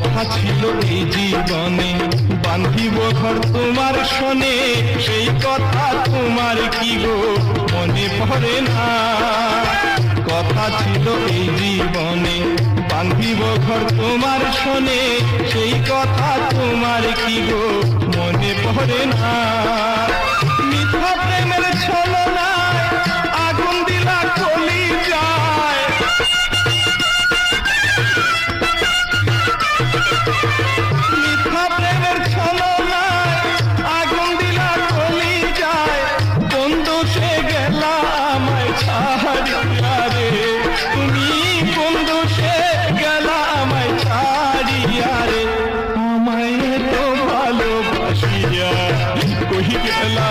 ছিল এই জীবনে। বান্ধিব ঘর তোমার শোনে, সেই কথা তোমার কি গো মনে পড়ে না? কথা ছিল এই জীবনে, বান্ধিব ঘর তোমার শোনে, সেই কথা তোমার কি গো মনে পড়ে না? कोही गेला